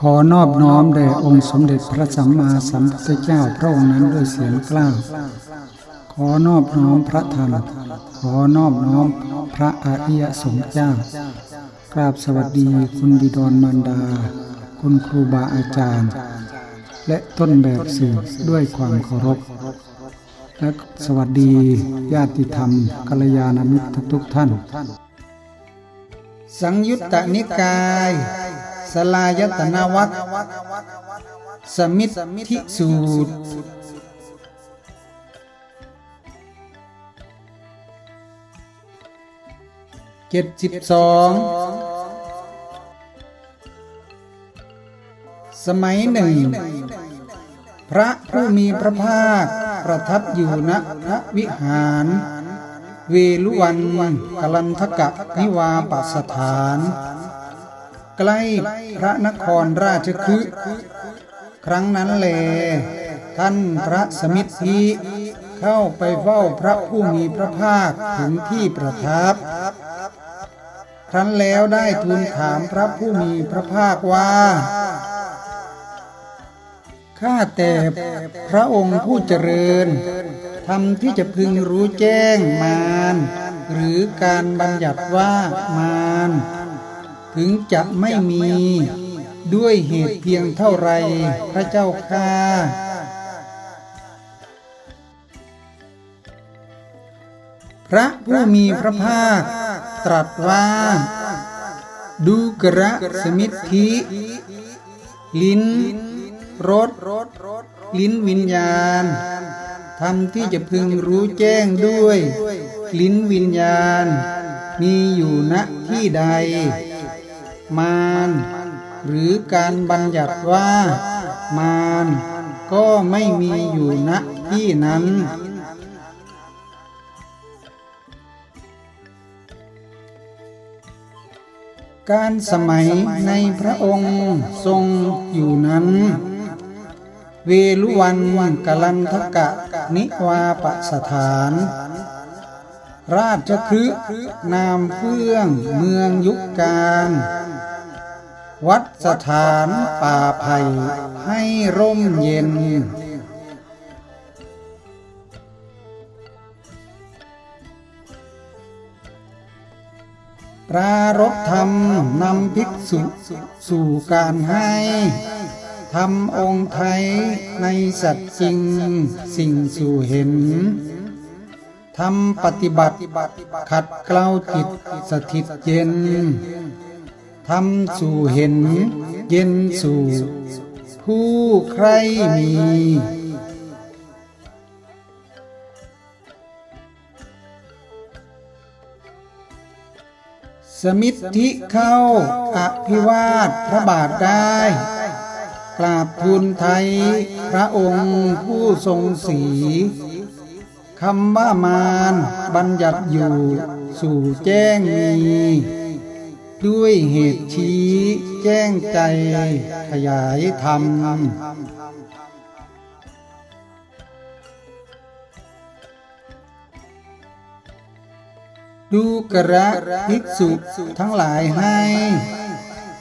ขอนอบน้อมแด่องค์สมเด็จพระสัมมาสัมพุทธเจ้าพระองค์นั้นด้วยเสียงกล้าวขอนอบน้อมพระธรรม ขอนอบน้อมพระอริยสงฆ์เจ้ากราบสวัสดีคุณบิดรมารดา คุณครูบาอาจารย์ และต้นแบบสื่อด้วยความเคารพ และสวัสดีญาติธรรมกัลยาณมิตรทุกท่าน สังยุตตนิกาย สลายตนวัตสมิทธิสูตร เจ็ดสิบสองสมัยหนึ่ง พระผู้มีพระภาคประทับอยู่ณพระวิหาร เวลุวันกลันทกะนิวาปสถาน ใกล้พระนครราชคฤห์ครั้งนั้นแล ท่านพระสมิทธิเข้าไปเฝ้าพระผู้มีพระภาคถึงที่ประทับ ครั้นแล้วได้ทูลถามพระผู้มีพระภาคว่า ข้าแต่พระองค์ผู้เจริญทำที่จะพึงรู้แจ้งมารหรือการบัญญัติว่ามาร ถึงจะไม่มีด้วยเหตุเพียงเท่าไรพระเจ้าข้าพระผู้มีพระภาคตรัสว่า ดูกระสมิทธิ ลิ้นรสลิ้นวิญญาณทำที่จะพึงรู้แจ้งด้วย ลิ้นวิญญาณ มีอยู่ณที่ใด มารหรือการบัญญัติว่า มารก็ไม่มีอยู่ณที่นั้น การสมัยในพระองค์ทรงอยู่นั้น เวลุวันกลันทกะนิวาปสถาน ราชคฤห์นามเฟื่องเมืองยุคการ วัดสถานป่าไผ่ให้ร่มเย็น ปรารบธรรมนำภิกษุสู่การให้ทำองค์ไทยในสัตว์จริงสิ่งสู่เห็นทำปฏิบัติขัดเกลาจิตสถิตเย็น ทำสู่เห็น เย็นสู่ ผู้ใครมี สมิทธิเข้าอภิวาทพระบาทได้ กราบทูลไทยพระองค์ผู้ทรงสีคำว่ามารบัญญัติอยู่สู่แจ้งมี ด้วยเหตุชี้แจ้งใจขยายธรรมดูกระภิกษุทั้งหลายให้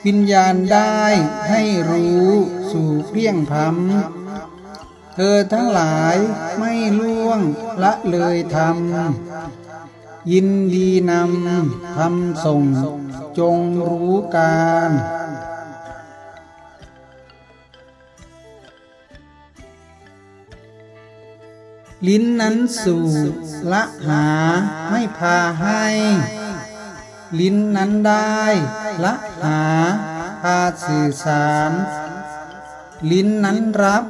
วิญญาณได้ให้รู้สู่เพียงพรำเธอทั้งหลายไม่ล่วงละเลยธรรม ยินดีนำทำส่ง จงรู้การ ลิ้นนั้นสู่ละหาไม่พาให้ ลิ้นนั้นได้ละหาพาสื่อสาร ลิ้นนั้นรับ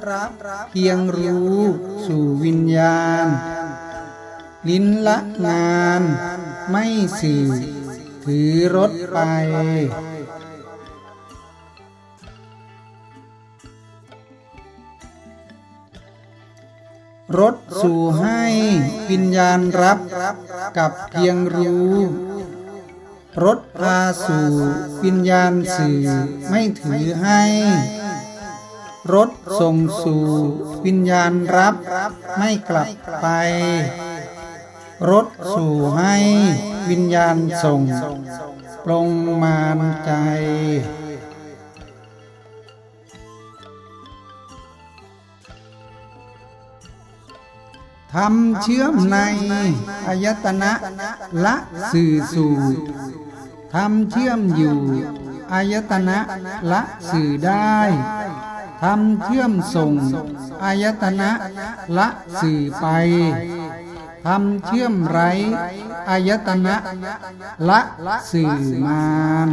เพียงรู้สู่วิญญาณ ลิ้นละงานไม่สื่อ ถือรถไป รถสู่ให้วิญญาณรับกับเพียงรู้ รถพาสู่วิญญาณสื่อไม่ถือให้ รถส่งสู่วิญญาณรับไม่กลับไป รถสู่ให้ วิญญาณส่ง ปรงมาใจทำเชื่อมในอายตนะละสื่อสู่ทำเชื่อมอยู่อายตนะละสื่อได้ทำเชื่อมส่งอายตนะละสื่อไป ทำเชื่อมไรอายตนะละสื่อมาน